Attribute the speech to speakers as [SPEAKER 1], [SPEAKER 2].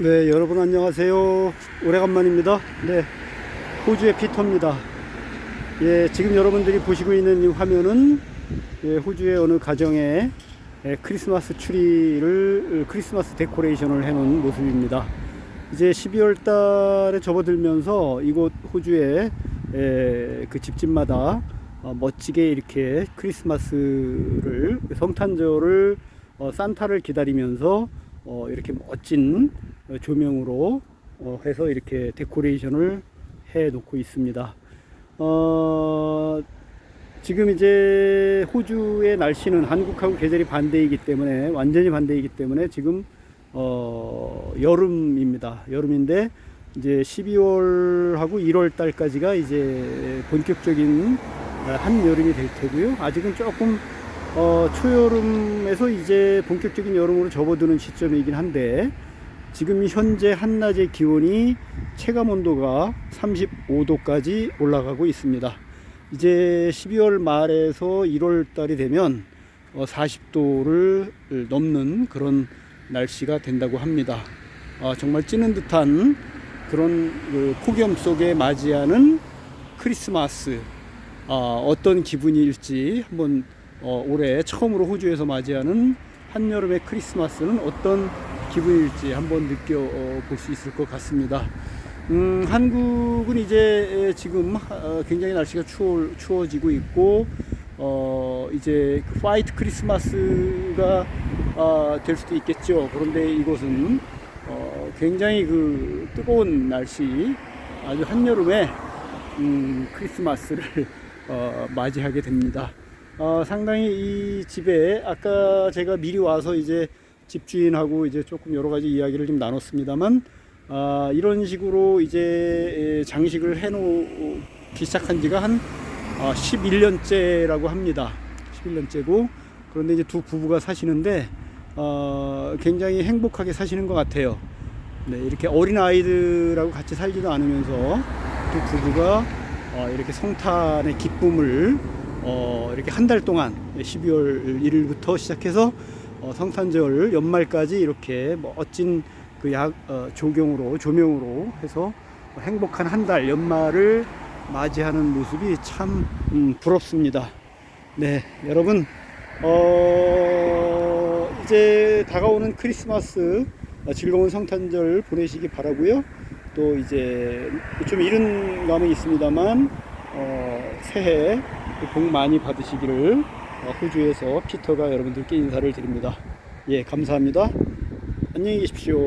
[SPEAKER 1] 네, 여러분 안녕하세요. 오래간만입니다. 네, 호주의 피터입니다. 예, 지금 여러분들이 보시고 있는 이 화면은 예, 호주의 어느 가정에 예, 크리스마스 추리를 어, 크리스마스 데코레이션을 해놓은 모습입니다. 이제 12월 달에 접어들면서 이곳 호주의 예, 그 집집마다 어, 멋지게 이렇게 크리스마스를 성탄절을 어, 산타를 기다리면서 어, 이렇게 멋진 어, 조명으로 어, 해서 이렇게 데코레이션을 해 놓고 있습니다. 어, 지금 이제 호주의 날씨는 한국하고 계절이 반대이기 때문에 완전히 반대이기 때문에 지금 어, 여름입니다. 여름인데 이제 12월하고 1월 달까지가 이제 본격적인 어, 한여름이 될 테고요. 아직은 조금 어, 초여름에서 이제 본격적인 여름으로 접어드는 시점이긴 한데 지금 현재 한낮의 기온이 체감 온도가 35도까지 올라가고 있습니다. 이제 12월 말에서 1월 달이 되면 어, 40도를 넘는 그런 날씨가 된다고 합니다. 아, 정말 찌는 듯한 그런 그 폭염 속에 맞이하는 크리스마스 아, 어떤 기분일지 한번 어, 올해 처음으로 호주에서 맞이하는 한여름의 크리스마스는 어떤 기분일지 한번 느껴볼 수 있을 것 같습니다. 음, 한국은 이제 지금 어, 굉장히 날씨가 추워, 추워지고 있고, 어, 이제 그 화이트 크리스마스가 아, 될 수도 있겠죠. 그런데 이곳은 어, 굉장히 그 뜨거운 날씨, 아주 한여름에 음, 크리스마스를 어, 맞이하게 됩니다. 어, 상당히 이 집에 아까 제가 미리 와서 이제 집주인하고 이제 조금 여러 가지 이야기를 좀 나눴습니다만 아, 이런 식으로 이제 장식을 해놓기 시작한 지가 한 아, 11년째라고 합니다. 11년째고 그런데 이제 두 부부가 사시는데 어, 굉장히 행복하게 사시는 것 같아요. 네, 이렇게 어린 아이들하고 같이 살지도 않으면서 두 부부가 어, 이렇게 성탄의 기쁨을 어, 이렇게 한 달 동안 12월 1일부터 시작해서 어, 성탄절 연말까지 이렇게 멋진 그 약, 어, 조경으로 조명으로 해서 행복한 한 달 연말을 맞이하는 모습이 참 음, 부럽습니다. 네, 여러분 어, 이제 다가오는 크리스마스 어, 즐거운 성탄절 보내시기 바라고요. 또 이제 좀 이른 감은 있습니다만 어, 새해 복 많이 받으시기를 어, 호주에서 피터가 여러분들께 인사를 드립니다. 예, 감사합니다. 안녕히 계십시오.